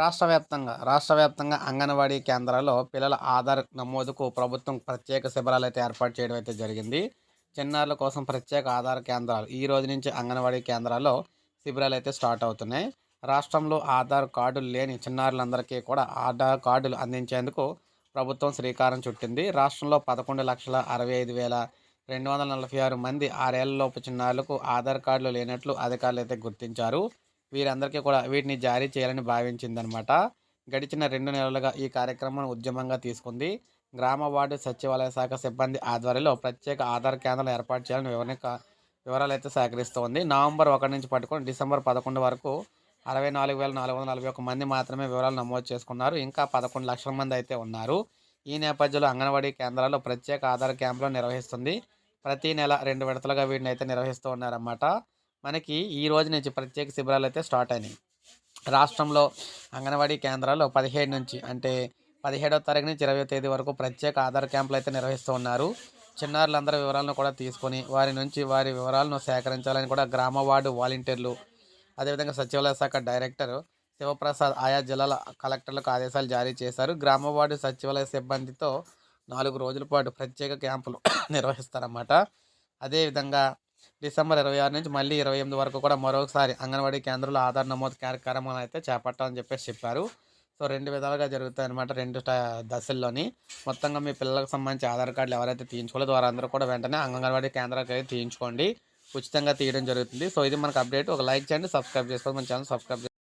రాష్ట్ర వ్యాప్తంగా రాష్ట్ర వ్యాప్తంగా అంగన్వాడీ కేంద్రాల్లో పిల్లల ఆధార్ నమోదుకు ప్రభుత్వం ప్రత్యేక శిబిరాలు అయితే ఏర్పాటు చేయడం అయితే జరిగింది. చిన్నారుల కోసం ప్రత్యేక ఆధార్ కేంద్రాలు ఈ రోజు నుంచి అంగన్వాడీ కేంద్రాల్లో శిబిరాలు అయితే స్టార్ట్ అవుతున్నాయి. రాష్ట్రంలో ఆధార్ కార్డులు లేని చిన్నారులందరికీ కూడా ఆధార్ కార్డులు అందించేందుకు ప్రభుత్వం శ్రీకారం చుట్టింది. రాష్ట్రంలో పదకొండు లక్షల అరవై ఐదు వేల రెండు వందల నలభై ఆరు మంది ఆరేళ్ళలోపు చిన్నారులకు ఆధార్ కార్డులు లేనట్లు అధికారులు అయితే గుర్తించారు. వీరందరికీ కూడా వీటిని జారీ చేయాలని భావించిందనమాట. గడిచిన రెండు నెలలుగా ఈ కార్యక్రమాన్ని ఉద్యమంగా తీసుకుంది. గ్రామ వార్డు సచివాలయ శాఖ సిబ్బంది ఆధ్వర్యంలో ప్రత్యేక ఆధార్ కేంద్రాలు ఏర్పాటు చేయాలని వివరణ వివరాలు అయితే సేకరిస్తోంది. నవంబర్ ఒకటి నుంచి పట్టుకొని డిసెంబర్ పదకొండు వరకు అరవై నాలుగు వేల నాలుగు వందల నలభై ఒక్క మంది మాత్రమే వివరాలు నమోదు చేసుకున్నారు. ఇంకా పదకొండు లక్షల మంది అయితే ఉన్నారు. ఈ నేపథ్యంలో అంగన్వాడీ కేంద్రాల్లో ప్రత్యేక ఆధార్ క్యాంపులు నిర్వహిస్తుంది. ప్రతి నెల రెండు విడతలుగా వీటిని అయితే నిర్వహిస్తూ ఉన్నారన్నమాట. మనకి ఈ రోజు నుంచి ప్రత్యేక శిబిరాలు అయితే స్టార్ట్ అయినాయి. రాష్ట్రంలో అంగన్వాడీ కేంద్రాల్లో పదిహేడు నుంచి అంటే పదిహేడవ తారీఖు నుంచి ఇరవై తేదీ వరకు ప్రత్యేక ఆధార్ క్యాంపులు అయితే నిర్వహిస్తూ ఉన్నారు. చిన్నారులందరి వివరాలను కూడా తీసుకొని వారి నుంచి వారి వివరాలను సేకరించాలని కూడా గ్రామ వార్డు వాలంటీర్లు అదేవిధంగా సచివాలయ శాఖ డైరెక్టర్ శివప్రసాద్ ఆయా జిల్లాల కలెక్టర్లకు ఆదేశాలు జారీ చేశారు. గ్రామ వార్డు సచివాలయ సిబ్బందితో నాలుగు రోజుల పాటు ప్రత్యేక క్యాంపులు నిర్వహిస్తారన్నమాట. అదేవిధంగా డిసెంబర్ ఇరవై ఆరు నుంచి మళ్ళీ ఇరవై ఎనిమిది వరకు కూడా మరొకసారి అంగన్వాడీ కేంద్రంలో ఆధార్ నమోదు కార్యక్రమాలు అయితే చేపట్టాలని చెప్పేసి చెప్పారు. సో రెండు విధాలుగా జరుగుతాయి అనమాట రెండు దశల్లోని. మొత్తంగా మీ పిల్లలకు సంబంధించి ఆధార్ కార్డులు ఎవరైతే తీయించుకోలేదో వారందరూ కూడా వెంటనే అంగన్వాడీ కేంద్రాలకు అయితే తీయించుకోండి. ఉచితంగా తీయడం జరుగుతుంది. సో ఇది మనకు అప్డేట్. ఒక లైక్ చేయండి సబ్స్క్రైబ్ చేసుకోండి. మన ఛానల్ సబ్స్క్రైబ్